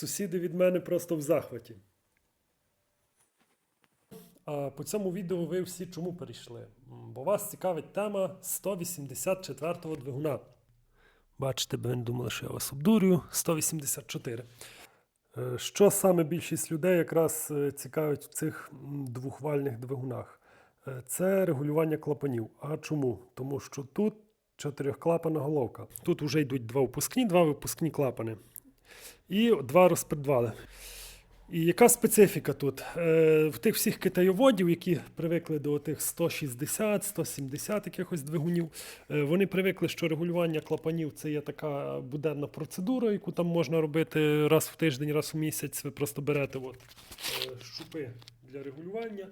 Сусіди від мене просто в захваті. А по цьому відео ви всі чому перейшли? Бо вас цікавить тема 184-го двигуна. Бачите, ви думали, що я вас обдурюю. 184. Е, Що саме більшість людей якраз е, цікавить в цих двохвальних двигунах? Е, Це регулювання клапанів. А чому? Тому що тут чотирьохклапана головка. Тут вже йдуть два випускні, два випускні клапани. І два розпредвали. І яка специфіка тут? Е, в тих всіх китайоводів, які привикли до тих 160, 170 якихось двигунів, е, вони привикли, що регулювання клапанів це є така буденна процедура, яку там можна робити раз в тиждень, раз в місяць. Ви просто берете от, е, щупи для регулювання.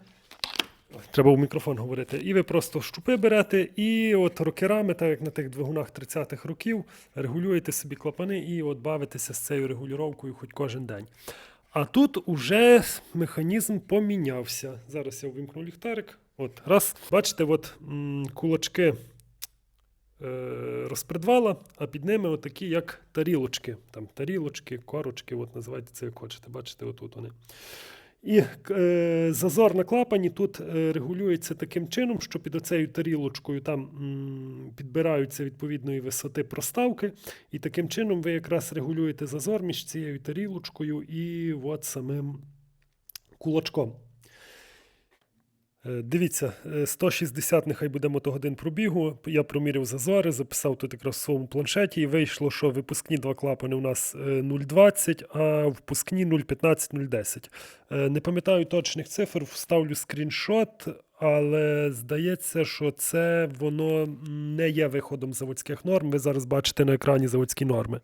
Треба в мікрофон говорити. І ви просто щупи берете, і от рокерами, так як на тих двигунах 30-х років, регулюєте собі клапани і от бавитеся з цією регулюванням хоч кожен день. А тут уже механізм помінявся. Зараз я вимкну ліхтарик. От, раз. Бачите, от м, кулачки е, розпредвала, а під ними отакі, як тарілочки. Там тарілочки, корочки, от називайте це як хочете. Бачите, отут вони. І е, зазор на клапані тут е, регулюється таким чином, що під оцею тарілочкою там м, підбираються відповідної висоти проставки, і таким чином ви якраз регулюєте зазор між цією тарілочкою і от самим кулачком. Е, Дивіться, е, 160 нехай буде мотогодин пробігу. Я проміряв зазори, записав тут якраз в своєму планшеті, і вийшло, що випускні два клапани у нас е, 0,20, а впускні 0,15-0,10. Е, Не пам'ятаю точних цифр, вставлю скріншот, але здається, що це воно не є виходом заводських норм. Ви зараз бачите на екрані заводські норми.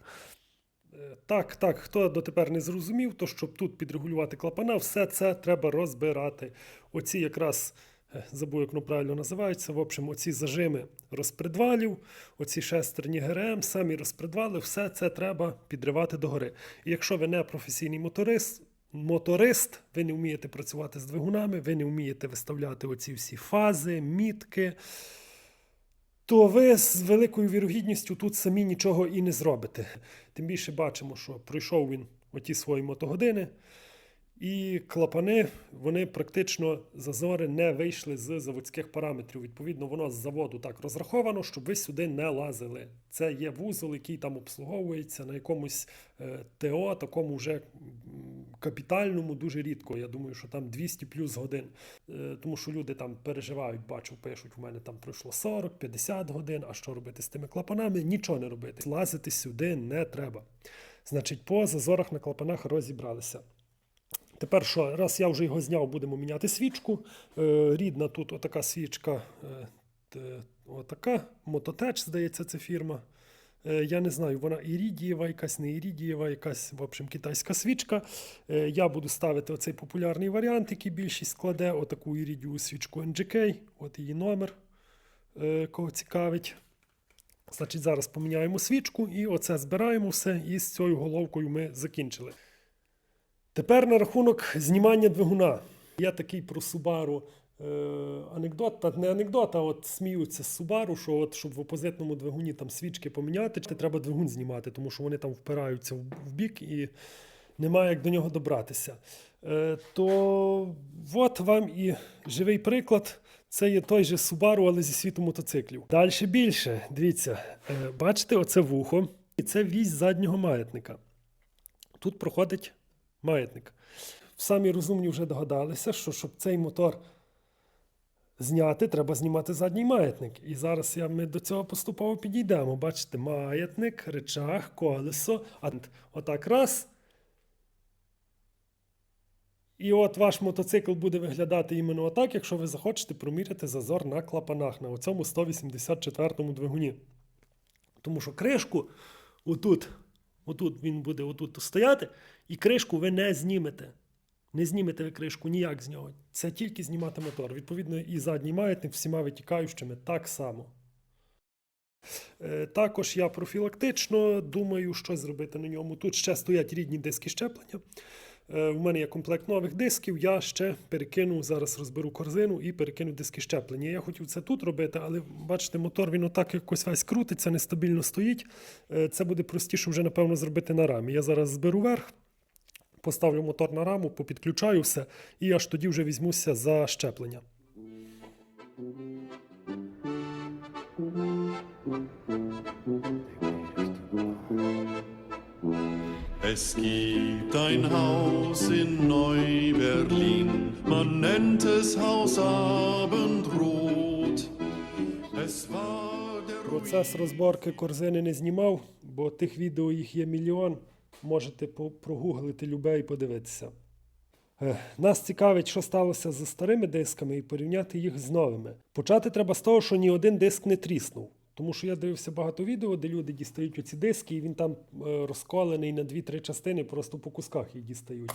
Так, так, хто дотепер не зрозумів, то щоб тут підрегулювати клапана, все це треба розбирати. Оці якраз е, забув, як воно правильно називається. В общем, оці зажими розпредвалів, оці шестерні ГРМ, самі розпредвали, все це треба підривати догори. І якщо ви не професійний моторист, моторист, ви не вмієте працювати з двигунами, ви не вмієте виставляти оці всі фази, мітки то ви з великою вірогідністю тут самі нічого і не зробите. Тим більше бачимо, що пройшов він оті свої мотогодини, і клапани, вони практично зазори не вийшли з заводських параметрів. Відповідно, воно з заводу так розраховано, щоб ви сюди не лазили. Це є вузол, який там обслуговується на якомусь е, ТО, такому вже капітальному, дуже рідко. Я думаю, що там 200 плюс годин. Е, Тому що люди там переживають, бачу, пишуть, у мене там пройшло 40-50 годин. А що робити з тими клапанами? Нічого не робити. Лазити сюди не треба. Значить, по зазорах на клапанах розібралися. Тепер що, раз я вже його зняв, будемо міняти свічку. Е, рідна тут отака свічка, е, отака, Мототеч, здається, це фірма. Е, я не знаю, вона ірідієва, якась не ірідієва, якась, в общем, китайська свічка. Е, я буду ставити оцей популярний варіант, який більшість складе, отаку ірідієву свічку NGK, от її номер, е, кого цікавить. Значить, зараз поміняємо свічку і оце збираємо все, і з цією головкою ми закінчили. Тепер на рахунок знімання двигуна. Є такий про Subaru е, анекдот, та не анекдот, а от сміються з Subaru, що от, щоб в опозитному двигуні там свічки поміняти, чи треба двигун знімати, тому що вони там впираються в, бік і немає як до нього добратися. Е, то от вам і живий приклад. Це є той же Subaru, але зі світу мотоциклів. Далі більше. Дивіться, е, бачите, оце вухо, і це вісь заднього маятника. Тут проходить маятник. Самі розумні вже догадалися, що щоб цей мотор зняти, треба знімати задній маятник. І зараз я, ми до цього поступово підійдемо. Бачите, маятник, речах, колесо. Отак раз. І от ваш мотоцикл буде виглядати іменно отак, якщо ви захочете проміряти зазор на клапанах на оцьому 184-му двигуні. Тому що кришку отут, отут він буде отут стояти, і кришку ви не знімете. Не знімете ви кришку ніяк з нього. Це тільки знімати мотор. Відповідно, і задній маятник всіма витікаючими так само. Е, Також я профілактично думаю, що зробити на ньому. Тут ще стоять рідні диски щеплення. Е, У мене є комплект нових дисків. Я ще перекину, зараз розберу корзину і перекину диски щеплення. Я хотів це тут робити, але бачите, мотор він отак якось весь крутиться, нестабільно стоїть. Е, Це буде простіше вже, напевно, зробити на рамі. Я зараз зберу верх поставлю мотор на раму, попідключаю все, і аж тоді вже візьмуся за щеплення. Es gibt ein Haus in Neu-Berlin, man nennt es Haus Abendrot. Es war der Процес розборки корзини не знімав, бо тих відео їх є мільйон. Можете прогуглити любе і подивитися. Е, Нас цікавить, що сталося з старими дисками і порівняти їх з новими. Почати треба з того, що ні один диск не тріснув. Тому що я дивився багато відео, де люди дістають оці диски, і він там е, розколений на дві-три частини, просто по кусках їх дістають.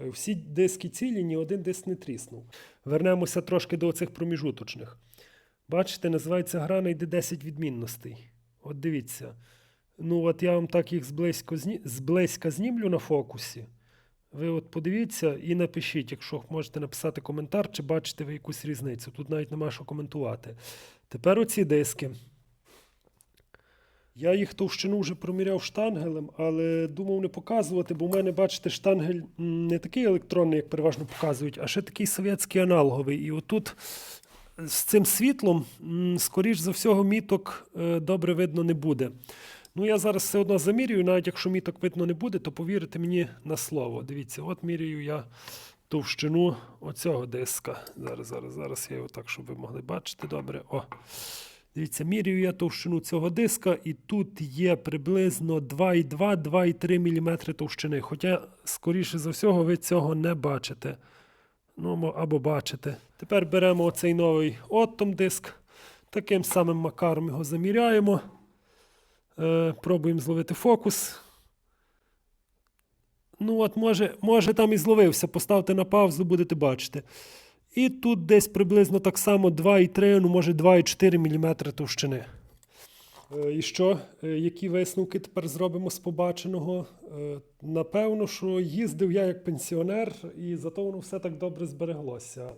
Е, Всі диски цілі, ні один диск не тріснув. Вернемося трошки до цих проміжуточних. Бачите, називається гра «Найди 10 відмінностей. От дивіться. Ну, от я вам так їх зблизько, знімлю на фокусі. Ви от подивіться і напишіть, якщо можете написати коментар, чи бачите ви якусь різницю. Тут навіть нема що коментувати. Тепер оці диски. Я їх товщину вже проміряв штангелем, але думав не показувати, бо в мене, бачите, штангель не такий електронний, як переважно показують, а ще такий совєтський аналоговий. І отут з цим світлом, скоріш за всього, міток е, добре видно не буде. Ну, я зараз все одно замірюю, навіть якщо міток видно не буде, то повірте мені на слово. Дивіться, от міряю я товщину оцього диска. Зараз, зараз, зараз я його так, щоб ви могли бачити добре. О. Дивіться, міряю я товщину цього диска, і тут є приблизно 2,2-2,3 мм товщини. Хоча, скоріше за всього, ви цього не бачите. Ну, або бачите. Тепер беремо оцей новий оттом диск. Таким самим макаром його заміряємо. Е, пробуємо зловити фокус. Ну, от, може, може там і зловився. Поставте на паузу, будете бачити. І тут десь приблизно так само 2,3, ну може 2,4 мм товщини. Е, І що? Е, Які висновки тепер зробимо з побаченого? Напевно, що їздив я як пенсіонер, і зато воно все так добре збереглося.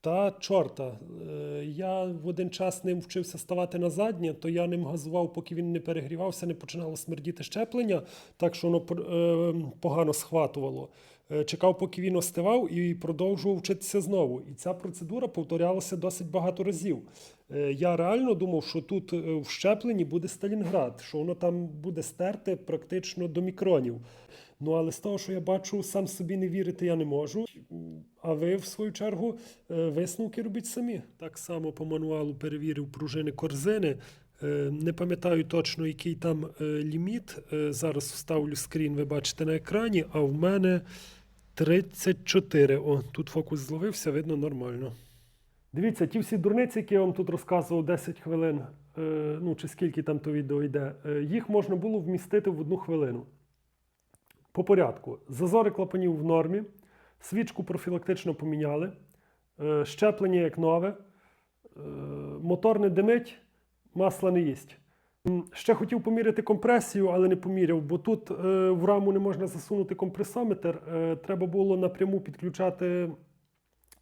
Та чорта, е, я в один час ним вчився ставати на заднє, то я ним газував, поки він не перегрівався, не починало смердіти щеплення, так що воно е, погано схватувало. Е, Чекав, поки він остивав, і продовжував вчитися знову. І ця процедура повторялася досить багато разів. Я реально думав, що тут в щепленні буде Сталінград, що воно там буде стерте практично до мікронів. Ну, але з того, що я бачу, сам собі не вірити я не можу. А ви, в свою чергу, е, висновки робіть самі. Так само по мануалу перевірив пружини корзини. Е, Не пам'ятаю точно, який там е, ліміт. Зараз вставлю скрін, ви бачите на екрані, а в мене 34. О, тут фокус зловився, видно нормально. Дивіться, ті всі дурниці, які я вам тут розказував 10 хвилин, ну чи скільки там то відео йде, їх можна було вмістити в одну хвилину. По порядку. Зазори клапанів в нормі, свічку профілактично поміняли, е, щеплення як нове, е, мотор не димить, масла не їсть. Ще хотів поміряти компресію, але не поміряв, бо тут е, в раму не можна засунути компресометр. Треба було напряму підключати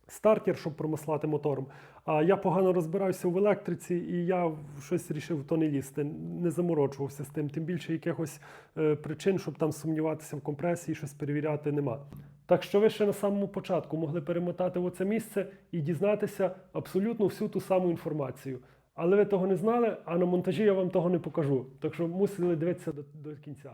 стартер, щоб промислати мотором. А я погано розбираюся в електриці, і я щось рішив то не лізти, не заморочувався з тим. Тим більше якихось е, причин, щоб там сумніватися в компресії, щось перевіряти, нема. Так що ви ще на самому початку могли перемотати в оце місце і дізнатися абсолютно всю ту саму інформацію. Але ви того не знали, а на монтажі я вам того не покажу. Так що мусили дивитися до, до кінця.